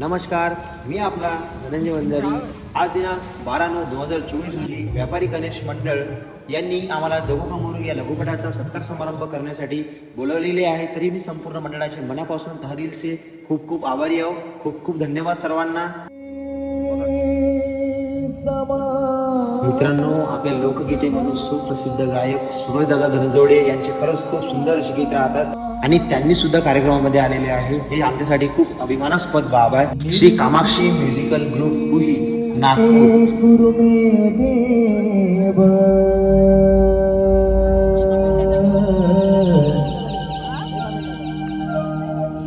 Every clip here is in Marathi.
नमस्कार मी आपला धनंजय वंजारी. आज दिनांक बारा नऊ दोन हजार चोवीस रोजी व्यापारी गणेश मंडळ यांनी आम्हाला जगोकमोरू या लघुपटाचा सत्कार समारंभ करण्यासाठी बोलवलेले आहे. तरी मी संपूर्ण मंडळाचे मनापासून तहदिलचे खूप खूप आभारी आहो. खूप खूप धन्यवाद सर्वांना. मित्रांनो आपल्या लोकगीतेमधून सुप्रसिद्ध गायक सुरेशदादा धनजोडे यांचे खरंच खूप सुंदर अशी गीत राहतात. आणि त्यांनी सुद्धा कार्यक्रमामध्ये आलेले आहे. हे आमच्यासाठी खूप अभिमानास्पद बाब आहे. Shri Kamakshi musical group Kuhi Nagpur.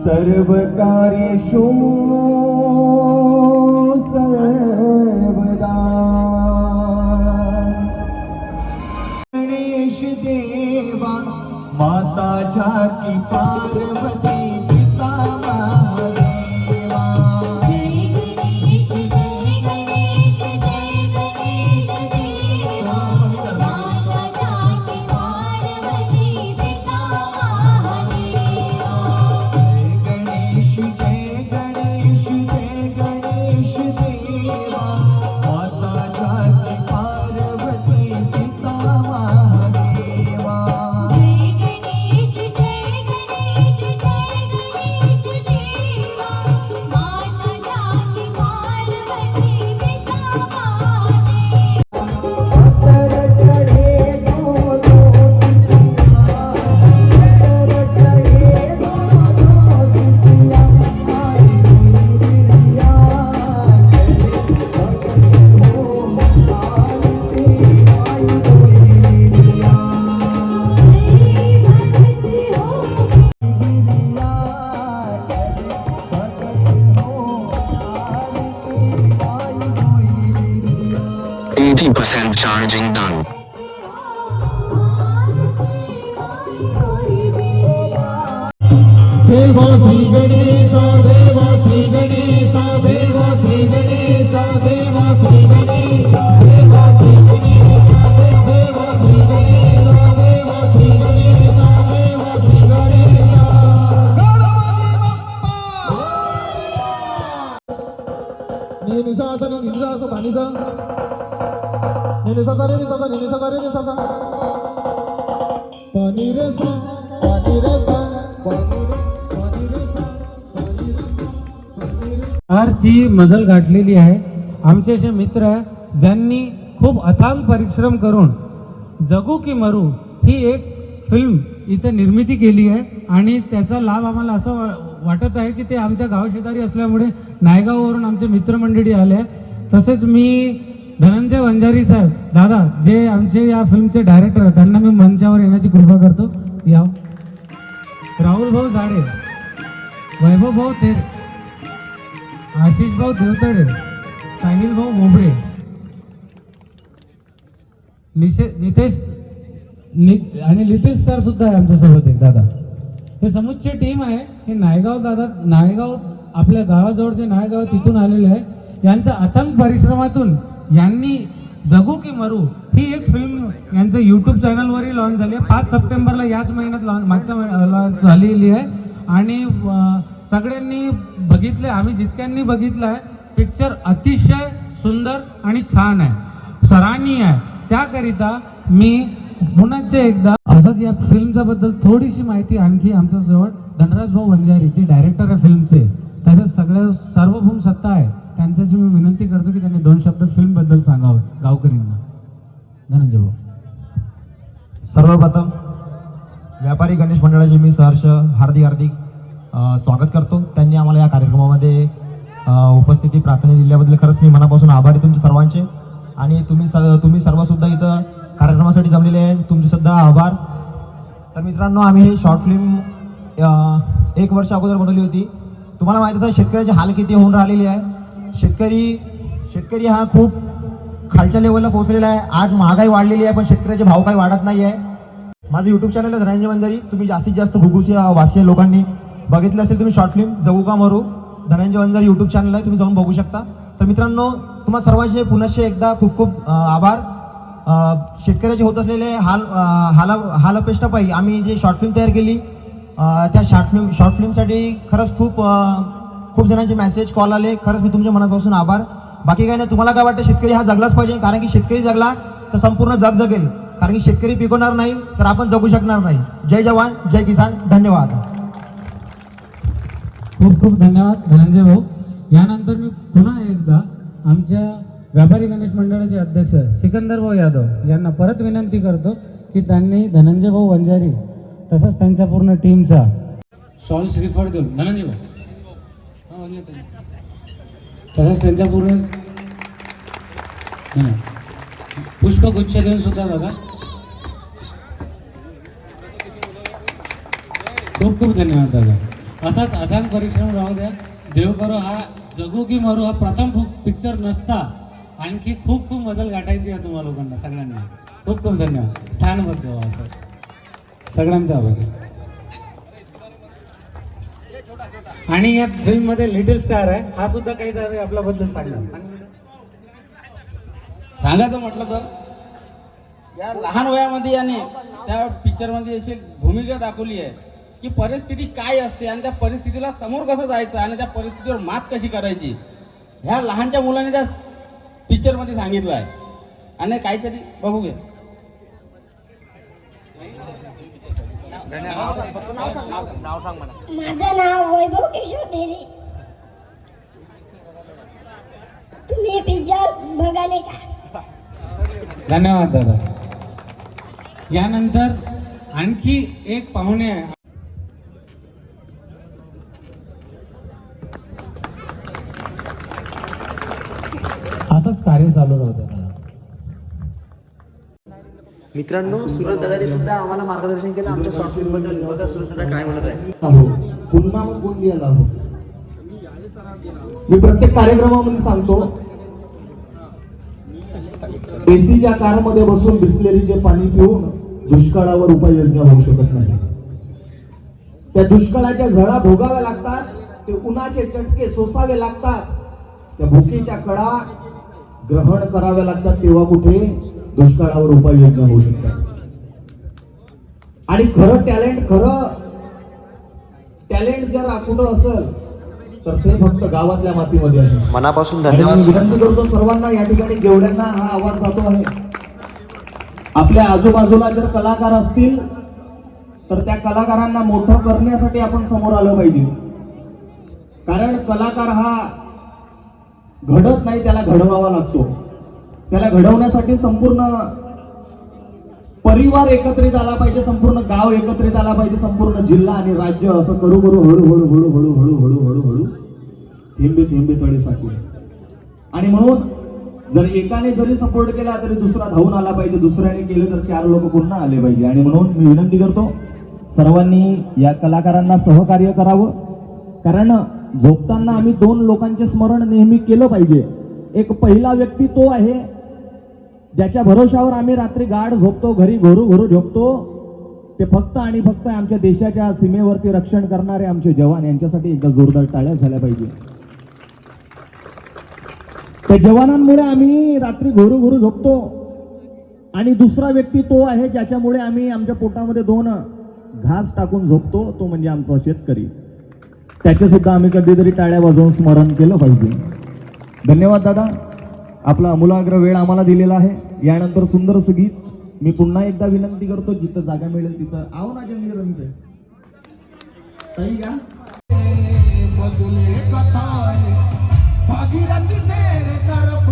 सर्व पार्वती 80% charging done. आरची मजल गाठलेली आहे. आमचे जे मित्र ज्यांनी खूप अथांग परिश्रम करून जगू की मरू ही एक फिल्म इथे निर्मिती केली आहे आणि त्याचा लाभ आम्हाला असं वाटत आहे की ते आमच्या गावशेजारी असल्यामुळे नायगाववरून आमचे मित्रमंडळी आले आहेत. तसेच मी धनंजय वंजारी साहेब दादा जे आमचे या फिल्मचे डायरेक्टर आहेत त्यांना मी मंचावर येण्याची कृपा करतो. या राहुल भाऊ झाडे. वैभव भाऊ तेरे. आशिष भाऊ देवतडे. साहिल भाऊ मोबळे. निशे नितेश नि आणि लिटिल स्टार सुद्धा आहे आमच्यासोबत एक दादा. हे समुच्च टीम आहे. हे नायगाव दादा नायगाव आपल्या गावाजवळ जे नायगाव तिथून आलेले आहे यांच्या अथंग परिश्रमातून यांनी जगू की मरू ही एक फिल्म यांचं यूट्यूब चॅनलवरही लॉन्च झाली आहे. पाच सप्टेंबरला याच महिन्यात लॉन्च मागच्या लॉन्च झालेली आहे. आणि सगळ्यांनी बघितले आम्ही जितक्यांनी बघितलं आहे पिक्चर अतिशय सुंदर आणि छान आहे. सराहनीय आहे. त्याकरिता मी पुन्हा एकदा असंच या फिल्मच्या बद्दल थोडीशी माहिती आणखी आमच्याजवळ धनराज भाऊ वंजारी जे डायरेक्टर आहे फिल्मचे त्याच्यात सगळ्या सार्वभौम सत्ता आहे. त्यांच्याशी मी विनंती करतो की त्यांनी दोन शब्द फिल्मबद्दल सांगावं गावकरींना धनंजय भाऊ. सर्वप्रथम व्यापारी गणेश मंडळाचे मी सहर्ष हार्दिक हार्दिक स्वागत करतो. त्यांनी आम्हाला या कार्यक्रमामध्ये उपस्थिती प्रार्थना दिल्याबद्दल खरंच मी मनापासून आभारी तुमचे सर्वांचे. आणि तुम्ही स तुम्ही सर्वसुद्धा इथं कार्यक्रमासाठी जमलेले आहे. तुमचे सुद्धा आभार. तर मित्रांनो आम्ही हे शॉर्ट फिल्म एक वर्ष अगोदर बनवली होती. तुम्हाला माहिती आहे शेतकऱ्याचे हाल किती होऊन राहिलेले आहे. शेतकरी शेतकरी हा खूप खालच्या लेवलला पोहोचलेला आहे. आज महागाई वाढलेली आहे पण शेतकऱ्याचे भाव काही वाढत नाही आहे माझं यूट्यूब चॅनल आहे धनंजय मंदारी तुम्ही जास्तीत जास्त घुगुसी वासीय लोकांनी बघितलं असेल तुम्ही शॉर्ट फिल्म जगू का मरू? धनंजय वंजारी यूट्यूब चॅनल आहे तुम्ही जाऊन बघू शकता. तर मित्रांनो तुम्हा सर्वांचे पुनश्च एकदा खूप खूप आभार. शेतकऱ्याचे होत असलेले हाल हाला हाल आम्ही जे शॉर्ट फिल्म तयार केली त्या शॉर्ट फिल्म शॉर्ट फिल्मसाठी खरंच खूप खूप जणांचे मेसेज कॉल आले. खरंच मी तुमच्या मनापासून आभार. बाकी काही नाही तुम्हाला काय वाटतं शेतकरी हा जगलाच पाहिजे. कारण की शेतकरी जगला तर संपूर्ण जग जगेल. कारण की शेतकरी पिकवणार नाही तर आपण जगू शकणार नाही. जय जवान जय किसान धन्यवाद. खूप खूप धन्यवाद धनंजय भाऊ. यानंतर मी पुन्हा एकदा आमच्या व्यापारी गणेश मंडळाचे अध्यक्ष सिकंदर भाऊ यादव यांना परत विनंती करतो की त्यांनी धनंजय भाऊ वंजारी तसंच त्यांच्या पूर्ण टीमचा शॉल श्रीफळ देऊन धनंजय भाऊ. हा. तसंच त्यांच्या पूर्ण पुष्पगुच्छ देऊन सुद्धा दादा. खूप खूप धन्यवाद दादा. असाच अथांग परिश्रम राहू द्या. देव करो हा जगू की मरू हा प्रथम पिक्चर नसता. आणखी खूप खूप मजल गाठायची आहे तुम्हाला लोकांना सगळ्यांना. खूप खूप धन्यवाद. स्थानबद्ध व्हा सर सगळ्यांचा आभार. आणि या फिल्ममध्ये लिटिल स्टार आहे. हा सुद्धा काही आपल्याबद्दल सांगणार सांगायचं म्हटलं तर. या लहान वयामध्ये याने त्या पिक्चरमध्ये अशी भूमिका दाखवली आहे की परिस्थिती काय असते आणि त्या परिस्थितीला समोर कसं जायचं आणि त्या परिस्थितीवर मात कशी करायची ह्या लहानच्या मुलाने त्या पिक्चरमध्ये सांगितलं आहे. आणि काहीतरी बघू घे माझं नाव वैभव किशोर तेरे तुम्ही पिक्चर बघाले का? धन्यवाद दादा. यानंतर आणखी एक पाहुणे आहे असंच कार्य चालू राहतं दादा मित्रांनो सुरत दादाने सुद्धा आम्हाला मार्गदर्शन केलं आमच्या शॉर्ट फिल्मबद्दल. बघा सुरत दादा काय म्हणत आहे. पुन्हा मग गुण लिहायला आहो? मी प्रत्येक कार्यक्रमामध्ये सांगतो एसीच्या कारमध्ये बसून बिसलेरीचे पाणी पिऊन दुष्काळावर उपाययोजना होऊ शकत नाही. त्या दुष्काळाच्या झळा भोगाव्या लागतात ते उन्हाचे चटके सोसावे लागतात त्या भुकीच्या कडा ग्रहण कराव्या लागतात तेव्हा कुठे? दुष्काळावर उपाययोजना होऊ शकतात. आणि खरं टॅलेंट खरं टॅलेंट जर कुठं असेल तर ते फक्त गावातल्या मातीमध्ये आहे. मनापासून धन्यवाद विनंती करतो सर्वांना या ठिकाणी जेवढ्यांना हा आवाज जातो आहे. आपल्या आजूबाजूला जर कलाकार असतील तर त्या कलाकारांना मोठं करण्यासाठी आपण समोर आलं पाहिजे. कारण कलाकार हा घडत नाही त्याला घडवावा लागतो. त्याला घडवण्यासाठी संपूर्ण परिवार एकत्रित आला पाहिजे संपूर्ण गाव एकत्रित आला पाहिजे संपूर्ण जिल्हा आणि राज्य असं करू करू हळूहळू हळूहळू हळूहळू हळूहळू थेंबे थेंबे तळे साचे. आणि म्हणून जर एकाने जरी सपोर्ट केला तरी दुसरा धावून आला पाहिजे दुसऱ्याने केलं तर चार लोक पुन्हा आले पाहिजे. आणि म्हणून मी विनंती करतो सर्वांनी या कलाकारांना सहकार्य करावं. कारण झोपताना आम्ही दोन लोकांचे स्मरण नेहमी केलं पाहिजे. एक पहिला व्यक्ती तो आहे ज्याच्या भरोशावर आम्ही रात्री गाढ झोपतो घरी घोरू घोरू झोपतो ते फक्त आणि फक्त आमच्या देशाच्या सीमेवरती रक्षण करणारे आमचे जवान यांच्यासाठी एकदा जोरदार टाळ्या झाल्या पाहिजे. त्या जवानांमुळे आम्ही रात्री घोरू घोरू झोपतो आणि दुसरा व्यक्ती तो आहे ज्याच्यामुळे आम्ही आमच्या पोटामध्ये दोन घास टाकून झोपतो तो म्हणजे आमचा शेतकरी. त्याचे सुद्धा आम्ही कधीतरी टाळ्या वाजवून स्मरण केलं पाहिजे. धन्यवाद दादा. आपला अमूलाग्र वेळ आम्हाला दिलेला आहे. यानंतर सुंदर गीत. मी पुन्हा एकदा विनंती करतो जिथं जागा मिळेल तिथं. आहो ना जंगली रंग का? बदले भागीरथी तेरे तरफ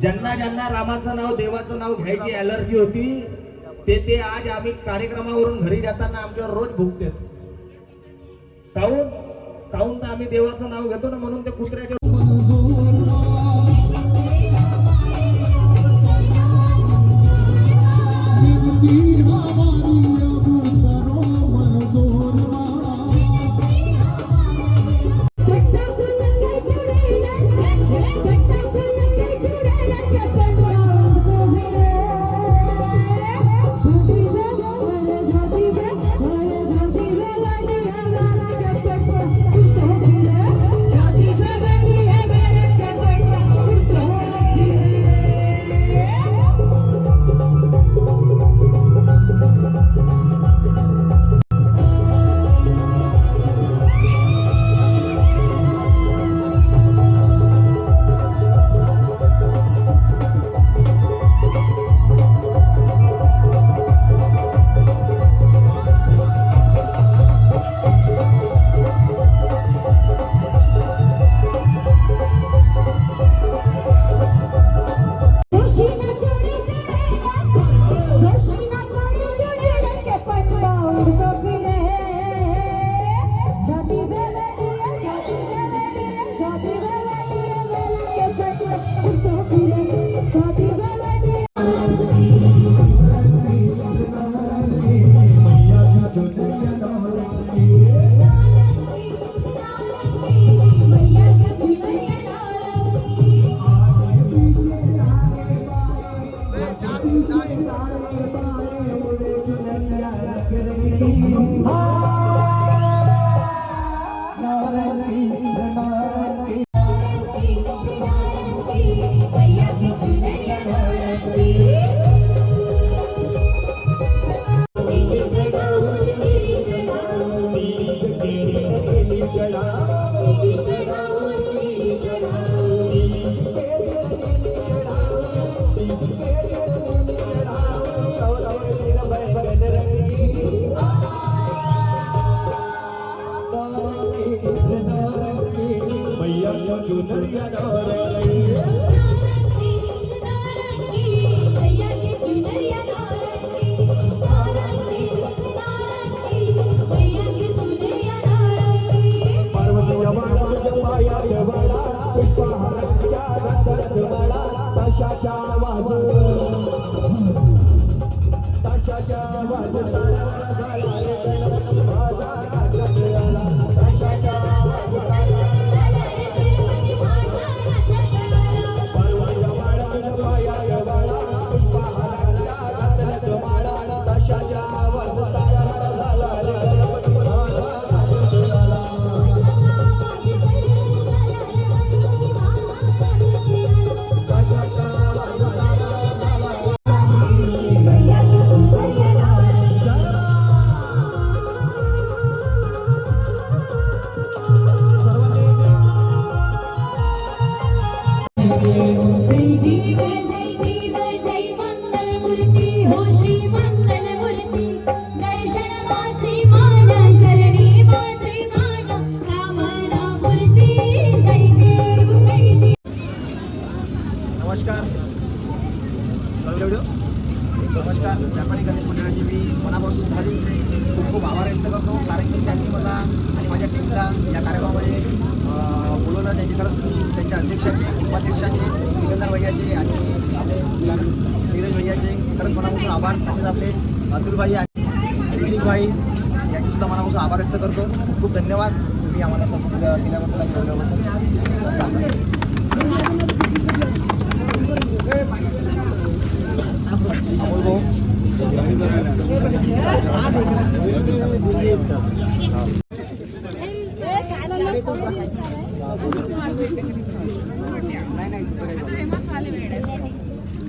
ज्यांना ज्यांना रामाचं नाव देवाचं नाव घ्यायची अलर्जी होती ते ते आज आम्ही कार्यक्रमावरून घरी जाताना आमच्यावर रोज भुगते काऊन काऊन तर आम्ही देवाचं नाव घेतो ना म्हणून ते कुत्र्याच्या बजता भैयाचे आणि नीरज भैयाचे खरंच मनापासून आभार. तसेच आपले अतुलबाई आणि दिलीपबाई यांचे सुद्धा मनापासून आभार व्यक्त करतो. खूप धन्यवाद. तुम्ही आम्हाला सपोर्ट दिल्याबद्दल नाही नाही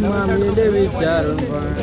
मामिले विचार पण